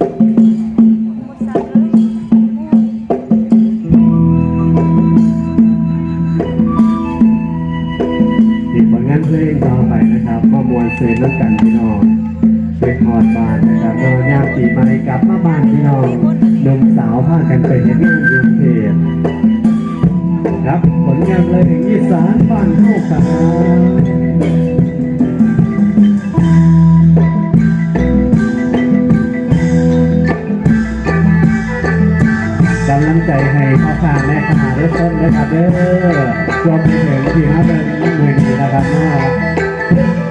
อีกผลงานเพลงต่อไปนะครับมามวลเซนแล้วกันพี่น้องเป็นฮอดบ้านนะครับเรายามปีใหม่กลับมาบ้านพี่น้องหนุ่มสาวพากันไปเห็นงานยูเพจครับผลงานเพลงอีสานบ้านเฮากันก พ่อค้าแม่ค้าทุกคนนะครับเด้อรวมไปถึงที่มาเป็นมือดีนะครับเนาะ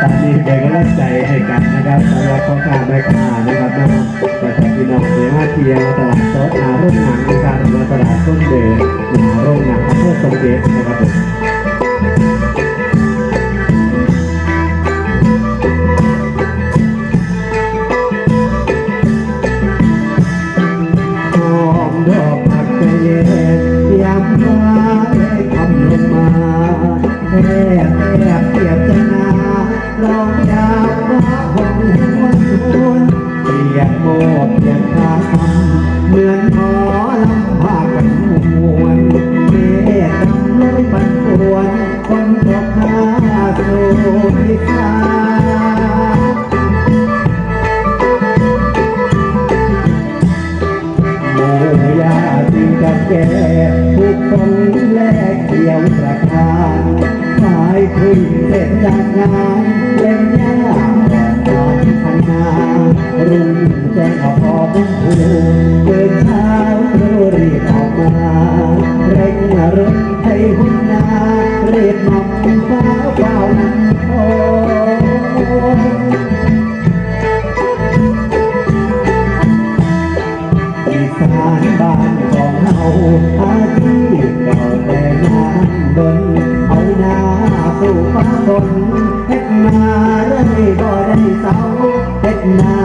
ตอนนี้เป็นกำลังใจให้กันนะครับสำหรับพ่อค้าแม่ค้านะครับน้องแต่ถ้าพี่น้องเสียมาเทียวตลาดโต๊ะนาโรงหนังนะครับหรือตลาดต้นเดือนาโรงหนังอำเภอสมเด็จนะครับ โมกเปียกตาคำเหมือนหมอลำพากันมวนเมฆดำลยปันปวนคนตกมาสู่ทิศทาหมูยาจึงกับแก่ทุกคนแลกเกี่ยวประทานขายขึ้นเสร็จจากงาน บ่ได้เศร้าเฮ็ดนา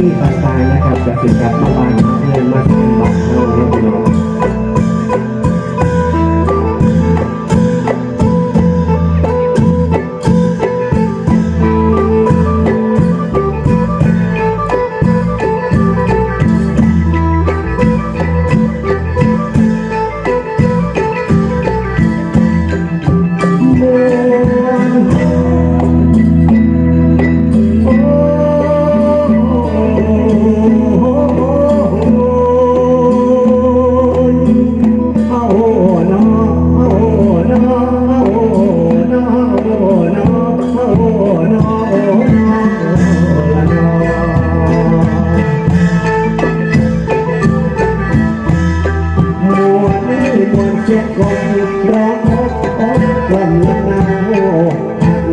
ทนี้ต่างๆนะครับจะเป็นการเข้าบ้าน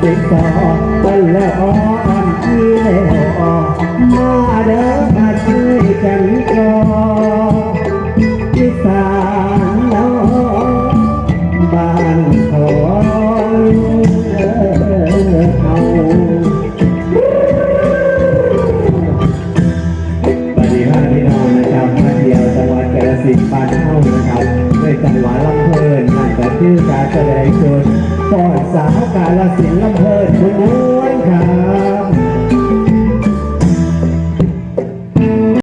เป็กตาไปแล้ว นครับด้จังหวะลำเพลินนั่นก็คือการแสดงจนป้อนสาวการละสินลำเพลินคุณล้วนครับ